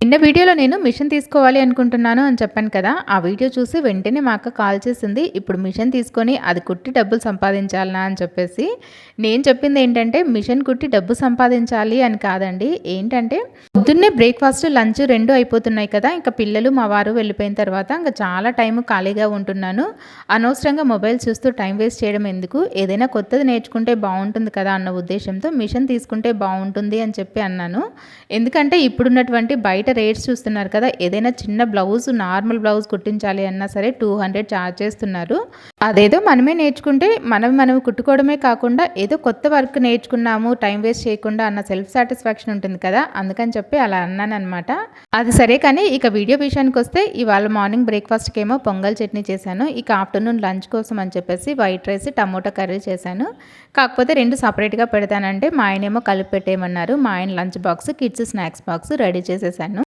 నిన్న వీడియోలో నేను మిషన్ తీసుకోవాలి అనుకుంటున్నాను అని చెప్పాను కదా ఆ వీడియో చూసి వెంటనే మా అక్క కాల్ చేసింది ఇప్పుడు మిషన్ తీసుకొని అది కుట్టి డబ్బులు సంపాదించాలనా? అని చెప్పేసి నేను చెప్పింది ఏంటంటే మిషన్ కుట్టి డబ్బు సంపాదించాలి అని కాదండి. ఏంటంటే పొద్దున్నే బ్రేక్ఫాస్ట్ లంచ్ రెండు అయిపోతున్నాయి కదా ఇంకా పిల్లలు మా వారు వెళ్ళిపోయిన తర్వాత ఇంకా చాలా టైం ఖాళీగా ఉంటున్నాను. అనవసరంగా మొబైల్ చూస్తూ టైం వేస్ట్ చేయడం ఎందుకు? ఏదైనా కొత్తది నేర్చుకుంటే బాగుంటుంది కదా అన్న ఉద్దేశంతో మిషన్ తీసుకుంటే బాగుంటుంది అని చెప్పి అన్నాను. ఎందుకంటే ఇప్పుడున్నటువంటి బయట బయట రేట్స్ చూస్తున్నారు కదా ఏదైనా చిన్న బ్లౌజ్ నార్మల్ బ్లౌజ్ కుట్టించాలి అన్నా సరే టూ హండ్రెడ్ ఛార్జ్ చేస్తున్నారు. అదేదో మనమే నేర్చుకుంటే మనం మనం కుట్టుకోవడమే కాకుండా ఏదో కొత్త వర్క్ నేర్చుకున్నాము టైం వేస్ట్ చేయకుండా అన్న సెల్ఫ్ సాటిస్ఫాక్షన్ ఉంటుంది కదా అందుకని చెప్పి అలా అన్నాను అనమాట అది సరే కానీ ఇక వీడియో విషయానికి వస్తే ఇవాళ మార్నింగ్ బ్రేక్ఫాస్ట్కి ఏమో పొంగల్ చట్నీ చేశాను ఇక ఆఫ్టర్నూన్ లంచ్ కోసం అని చెప్పేసి వైట్ రైస్ టమోటా కర్రీ చేశాను. కాకపోతే రెండు సపరేట్గా పెడతానంటే మా ఆయనేమో కలిపి పెట్టేయమన్నారు మా ఆయన lunch box kids snacks box ready చేసేసాను.